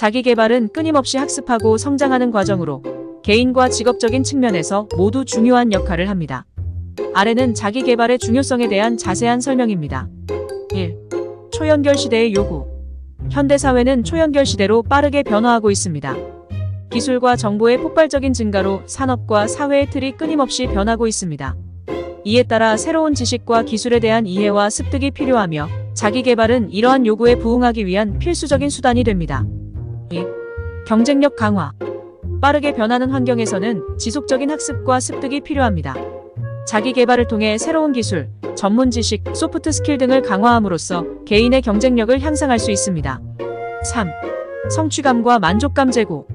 자기 개발은 끊임없이 학습하고 성장하는 과정으로 개인과 직업적인 측면에서 모두 중요한 역할을 합니다. 아래는 자기 개발의 중요성에 대한 자세한 설명입니다. 1. 초연결 시대의 요구. 현대 사회는 초연결 시대로 빠르게 변화하고 있습니다. 기술과 정보의 폭발적인 증가로 산업과 사회의 틀이 끊임없이 변하고 있습니다. 이에 따라 새로운 지식과 기술에 대한 이해와 습득이 필요하며 자기 개발은 이러한 요구에 부응하기 위한 필수적인 수단이 됩니다. 2. 경쟁력 강화. 빠르게 변하는 환경에서는 지속적인 학습과 습득이 필요합니다. 자기 개발을 통해 새로운 기술, 전문 지식, 소프트 스킬 등을 강화함으로써 개인의 경쟁력을 향상할 수 있습니다. 3. 성취감과 만족감 제고.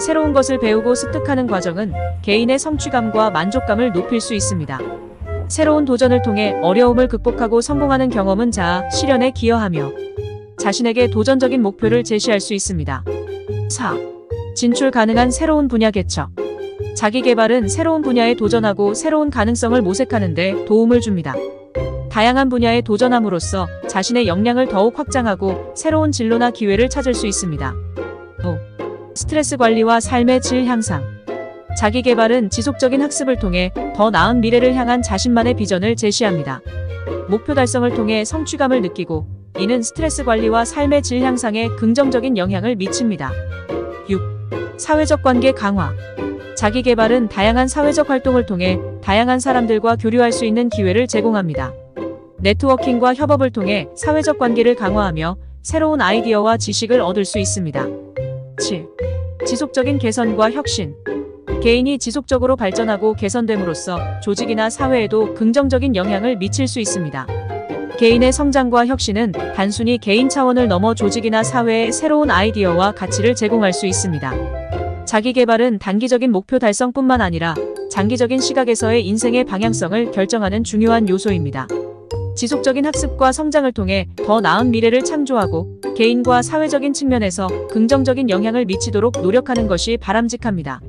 새로운 것을 배우고 습득하는 과정은 개인의 성취감과 만족감을 높일 수 있습니다. 새로운 도전을 통해 어려움을 극복하고 성공하는 경험은 자아 실현에 기여하며 자신에게 도전적인 목표를 제시할 수 있습니다. 4. 진출 가능한 새로운 분야 개척. 자기 개발은 새로운 분야에 도전하고 새로운 가능성을 모색하는 데 도움을 줍니다. 다양한 분야에 도전함으로써 자신의 역량을 더욱 확장하고 새로운 진로나 기회를 찾을 수 있습니다. 5. 스트레스 관리와 삶의 질 향상. 자기 개발은 지속적인 학습을 통해 더 나은 미래를 향한 자신만의 비전을 제시합니다. 목표 달성을 통해 성취감을 느끼고 이는 스트레스 관리와 삶의 질 향상에 긍정적인 영향을 미칩니다. 6. 사회적 관계 강화. 자기 개발은 다양한 사회적 활동을 통해 다양한 사람들과 교류할 수 있는 기회를 제공합니다. 네트워킹과 협업을 통해 사회적 관계를 강화하며 새로운 아이디어와 지식을 얻을 수 있습니다. 7. 지속적인 개선과 혁신. 개인이 지속적으로 발전하고 개선됨으로써 조직이나 사회에도 긍정적인 영향을 미칠 수 있습니다. 개인의 성장과 혁신은 단순히 개인 차원을 넘어 조직이나 사회에 새로운 아이디어와 가치를 제공할 수 있습니다. 자기 개발은 단기적인 목표 달성뿐만 아니라 장기적인 시각에서의 인생의 방향성을 결정하는 중요한 요소입니다. 지속적인 학습과 성장을 통해 더 나은 미래를 창조하고 개인과 사회적인 측면에서 긍정적인 영향을 미치도록 노력하는 것이 바람직합니다.